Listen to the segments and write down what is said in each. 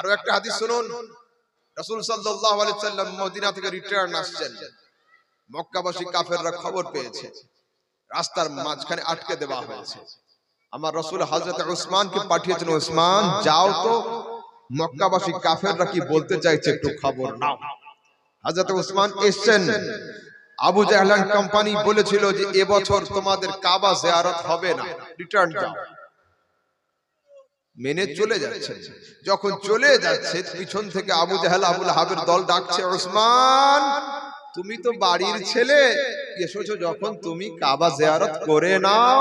আরও একটা হাদিস শুনুন। রাসূল সাল্লাল্লাহু আলাইহি সাল্লাম মদিনা থেকে রিটার্ন আসছেন। মক্কাবাসী কাফেররা খবর পেয়েছে। রাস্তার মাঝখানে আটকে দেওয়া হয়েছে। আমার রসুল হযরত উসমানকে পাঠিয়েছেন, উসমান, যাও তো। মক্কাবাসী কাফেররা কি বলতে চাইছে একটু খবর নাও। হযরত উসমান এসেছেন। আবু জাহলান কোম্পানি বলেছিল যে এবছর তোমাদের কাবা জিয়ারত হবে না। রিটার্ন যাও। মেনে চলে যাচ্ছে। যখন চলে যাচ্ছে পিছন থেকে আবু জাহাল আবুল হাবের দল ডাকছে ওসমান তুমি তো বাড়ির ছেলে। এসেছ যখন তুমি কাবা জেয়ারত করে নাও।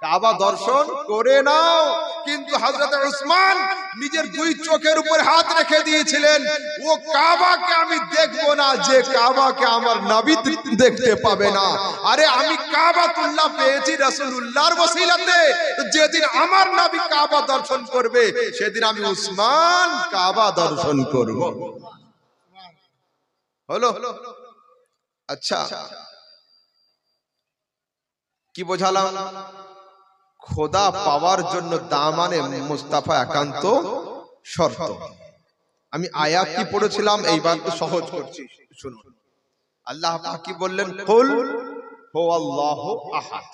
কাবা দর্শন করে নাও। কিন্তু হযরত উসমান নিজের দুই চোখের উপর হাত রেখে দিয়েছিলেন। ও কাবাকে আমি দেখব না, যে কাবাকে আমার নবী দেখতে পাবে না। আরে আমি কাবাতুল্লাহ পেয়েছি রাসূলুল্লাহর ওসিলাতে যেদিন আমার নবী কাবা দর্শন করবে, সেদিন আমি উসমান কাবা দর্শন করব। হলো? আচ্ছা। কি বোঝালাম? খোদা পাওয়ার জন্য দামানে মুস্তাফা একান্ত শর্ত। আমি আয়াত কি পড়েছিলাম? এইবার তো সহজ করছি, শুনুন। আল্লাহ কি বললেন, কুল হো আল্লাহ আহাদ।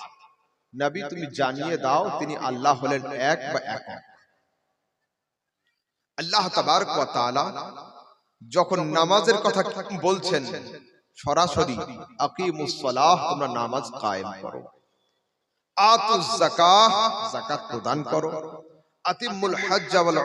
নবী তুমি জানিয়ে দাও, তিনি আল্লাহ হলেন এক বা একক। আল্লাহ তাবারক ওয়া তাআলা যখন নামাজের কথা বলছেন, সরাসরি আকিমুস সালাহ, তোমরা নামাজ কায়েম করো। আতু যাকাত প্রদান করো। আতিমুল হজ্জ ওয়াল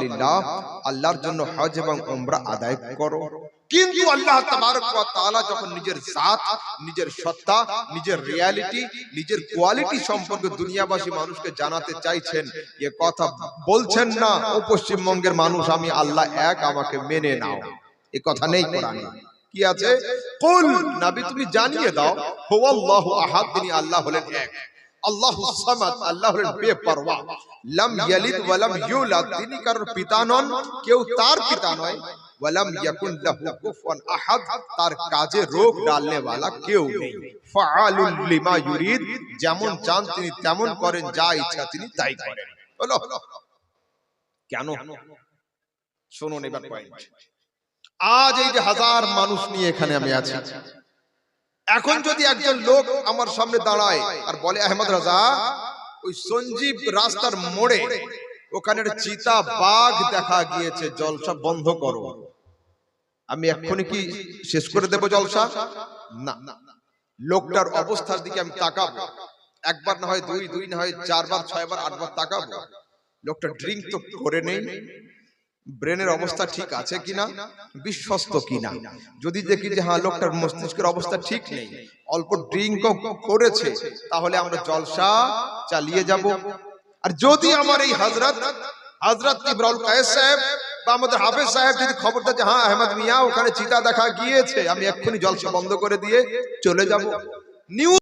লিল্লাহ, আল্লাহর জন্য হজ এবং উমরা আদায় করো। কিন্তু আল্লাহ তাবারক ওয়া তাআলা যখন নিজের জাত, নিজের সত্তা, নিজের রিয়ালিটি, নিজের কোয়ালিটি সম্পর্কে দুনিয়াবাসী মানুষকে জানাতে চাইছেন, এ কথা বলছেন না, ও পশ্চিমবঙ্গের মানুষ, আমি আল্লাহ এক, আমাকে মেনে নাও। এ কথা নেই কোরআনে। কি আছে? কুল, নবী তুমি জানিয়ে দাও, হুয়াল্লাহু আহাদ, তিনি আল্লাহ হলেন এক। আল্লাহু সামাদ আল্লাহ হলেন বেপরওয়া লাম ইয়ালিদ ওয়া লাম ইউলাদ। তিনি কারোর পিতা নন কেউ তার পিতা নয়। ওয়ালাম ইয়াকুন লাহু কুফুয়ান আহাদ। তার কাজে রোগ ডালনে वाला কেউ নেই। ফাআলুল লিমা ইউরিদ। যেমন চান তিনি তেমন করেন যা ইচ্ছা তিনি তাই করেন। হলো কেন? শুনুন এবার পয়েন্ট আজ এই যে হাজার মানুষ নিয়ে এখানে আমি আছি এখন যদি একজন লোক আমার সামনে দাঁড়ায় আর বলে আহমদ রাজা ওই সঞ্জীব রাস্তার মোড়ে ওখানে চিতা বাঘ দেখা গিয়েছে জলসা বন্ধ করো। আমি এক্ষুনি কি শেষ করে দেব জলসা? না। লোকটার অবস্থার দিকে আমি তাকাবো। একবার না হয় দুই দুই না হয় চারবার ছয়বার আটবার তাকাবো। লোকটা ড্রিঙ্ক তো করে নেই। ব্রেনের অবস্থা ঠিক আছে কিনা? বিশ্বস্ত কিনা? যদি দেখি যে হ্যাঁ লোকটার মস্তিষ্কের অবস্থা ঠিক নেই অল্প ড্রিঙ্ক করেছে তাহলে আমরা জলসা চালিয়ে যাব। আর যদি আমার এই হজরত হজরত কায়েস সাহেব বা আমাদের হাফেজ সাহেব যদি খবর দেয় যে হ্যাঁ আহমদ মিয়া ওখানে চিতা দেখা গিয়েছে আমি এক্ষুনি জলসা বন্ধ করে দিয়ে চলে যাব। নিউজ